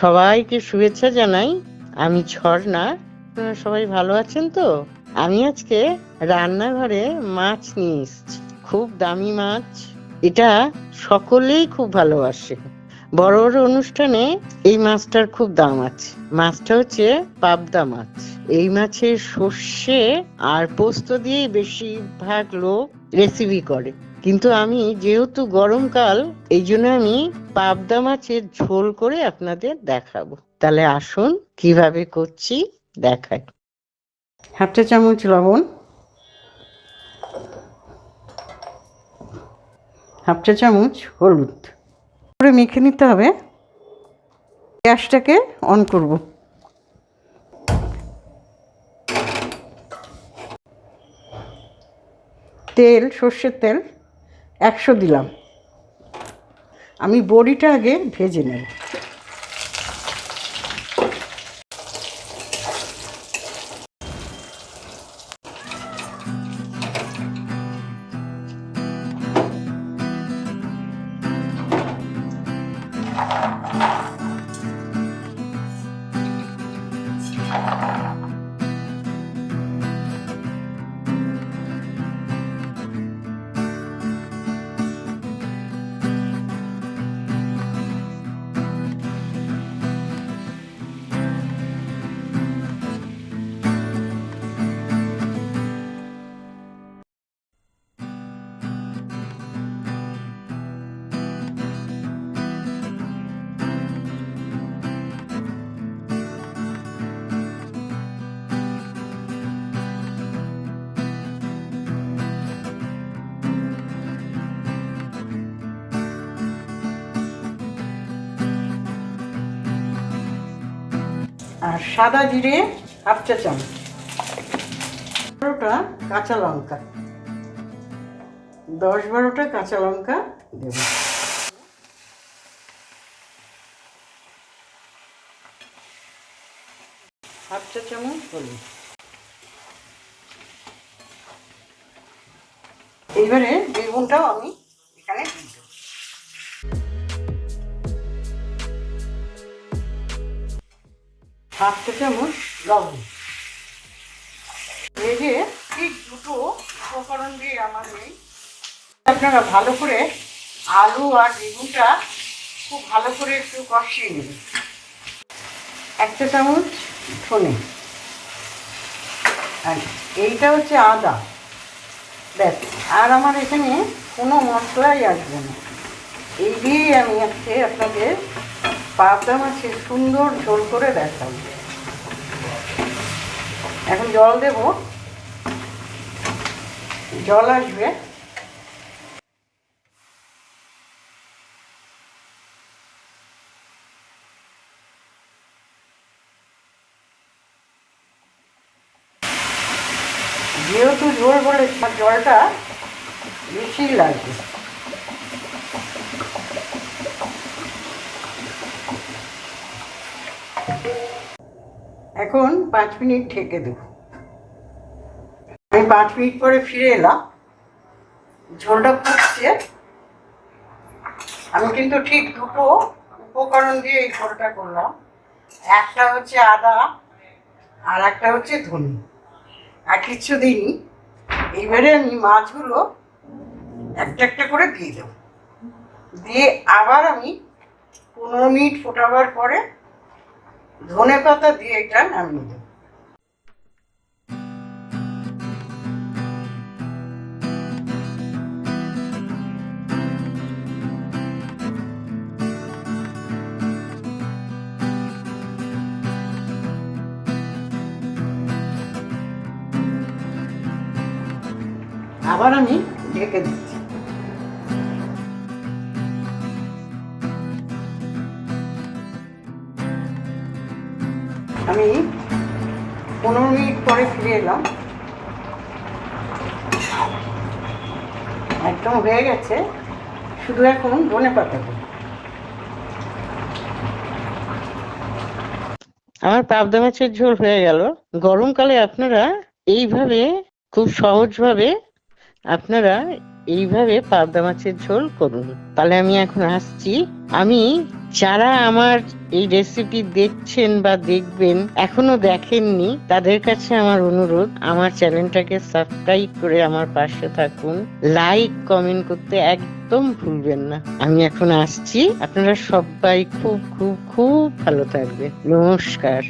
সবাইকে শুভেচ্ছা জানাই। আমি ঝর্ণা। সবাই ভালো আছেন তো? আমি আজকে রান্নাঘরে মাছ নিয়ে এসেছি। খুব দামি মাছ। এটা সকলেই খুব ভালোবাসে। বড় বড় অনুষ্ঠানে এই মাছটার খুব দাম আছে। মাছটা হচ্ছে পাবদা মাছ। এই মাছের সর্ষে আর পোস্ত দিয়েই বেশিরভাগ লোক রেসিপি করে। কিন্তু আমি যেহেতু গরমকাল এই জন্য আমি পাবদা মাছের ঝোল করে আপনাদের দেখাবো। তাহলে আসুন, কীভাবে করছি দেখাই। হাফ চা চামচ লবণ। হাফ চা চামচ হলুদ। করে মেখে নিতে হবে। গ্যাসটাকে অন করব। তেল, সর্ষের তেল। একশো দিলাম। আমি বড়িটা আগে ভেজে নেব। আর সাদা জিরে হাফ চা চামচ। বারোটা কাঁচা লঙ্কা। দশ বারোটা কাঁচা লঙ্কা দেব। হাফ চা চামচ হলুদ। এইবারে বেগুনটাও আমি হাফ চা চামচ লবণ ভেজে ঠিক দুটো উপকরণ দিয়ে আমার এই আপনারা ভালো করে আলু আর বেগুনটা খুব ভালো করে একটু কষিয়ে নেবেন এক চা চামচ ধনে। আর এইটা হচ্ছে আদা। ব্যাস আর আমার এখানে কোনো মশলাই আসবে না। এই দিয়েই আমি আজকে আপনাদের পাবদা মাছের সুন্দর ঝোল করে দেখাবো। এখন জল দেব। জল আসবে। যেহেতু ঝোল বলে জলটা বেশি লাগবে। এখন পাঁচ মিনিট ঢেকে দেব। আমি পাঁচ মিনিট পরে ফিরে এলাম। ঝোলটা ফুটছে। আমি কিন্তু ঠিক দুটো উপকরণ দিয়ে এই ঝোলটা করলাম। একটা হচ্ছে আদা, আর একটা হচ্ছে ধনে। আর কিছু দিনই এইবারে আমি মাছগুলো একটা একটা করে দিয়ে দেবো। দিয়ে আবার আমি পনেরো মিনিট ফোটাবার পরে ধনে পাতা দিয়ে এটা নামিয়ে দেবো আবার আমি ঢেকে দিচ্ছি। আমি পনেরো মিনিট পরে ফিরে এলাম। একদম হয়ে গেছে, শুধু এখন ধনে পাতা। আমার পাবদা মাছের ঝোল হয়ে গেল। গরমকালে আপনারা এইভাবে, খুব সহজভাবে আপনারা এইভাবে পাবদা মাছের ঝোল করুন। তাহলে আমি এখন আসছি। আমি যারা আমার এই রেসিপি দেখছেন বা দেখবেন, এখনও দেখেননি, তাদের কাছে আমার অনুরোধ, আমার চ্যানেলটাকে সাবস্ক্রাইব করে আমার পাশে থাকুন। লাইক কমেন্ট করতে একদম ভুলবেন না। আমি এখন আসছি। আপনারা সবাই খুব খুব খুব ভালো থাকবে নমস্কার।